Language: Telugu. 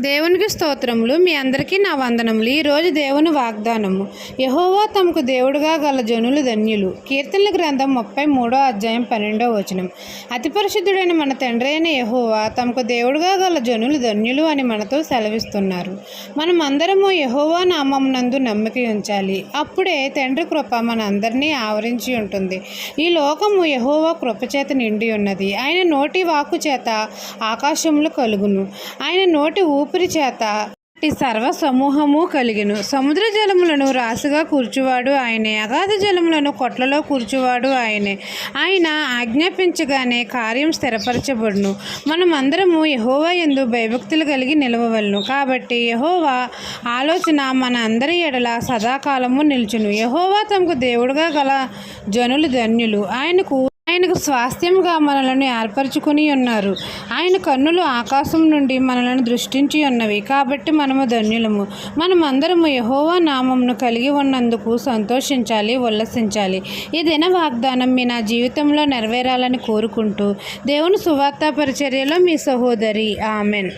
దేవునికి స్తోత్రములు. మీ అందరికీ నా వందనములు. ఈరోజు దేవుని వాగ్దానము. యహోవా తమకు దేవుడుగా గల జనులు ధన్యులు. కీర్తనల గ్రంథం ముప్పై మూడో అధ్యాయం పన్నెండో వచనం. అతి పరిశుద్ధుడైన మన తండ్రి అయిన యహోవా తమకు దేవుడుగా గల జనులు ధన్యులు అని మనతో సెలవిస్తున్నారు. మనం అందరము యహోవా నామమునందు నమ్మిక ఉంచాలి. అప్పుడే తండ్రి కృప మన అందరినీ ఆవరించి ఉంటుంది. ఈ లోకము యహోవా కృప చేత నిండి ఉన్నది. ఆయన నోటి వాక్కు చేత ఆకాశములు కలుగును. ఆయన నోటి ఊపిరి చేత ఈ సర్వ సమూహము కలిగెను. సముద్ర జలములను రాసుగా కూర్చువాడు ఆయనే. అగాధ జలములను కొట్లలో కూర్చువాడు ఆయనే. ఆయన ఆజ్ఞాపించగానే కార్యం స్థిరపరచబడును. మనం అందరము యహోవా ఎందు భయభక్తులు కలిగి నిలవవలను. కాబట్టి యహోవా ఆలోచన మన అందరి ఎడల సదాకాలము నిల్చును. యహోవా తమకు దేవుడుగా గల జనులు ధన్యులు. ఆయనకు ఆయనకు స్వాస్థ్యముగా మనలను ఏర్పరచుకుని ఉన్నారు. ఆయన కన్నులు ఆకాశం నుండి మనలను దృష్టించి ఉన్నవి. కాబట్టి మనము ధన్యులము. మనమందరము యహోవా నామంను కలిగి ఉన్నందుకు సంతోషించాలి ఉల్లసించాలి. ఈ దిన వాగ్దానం మీ నా జీవితంలో నెరవేరాలని కోరుకుంటూ దేవుని సువార్త పరిచర్యలో మీ సహోదరి. ఆమెన్.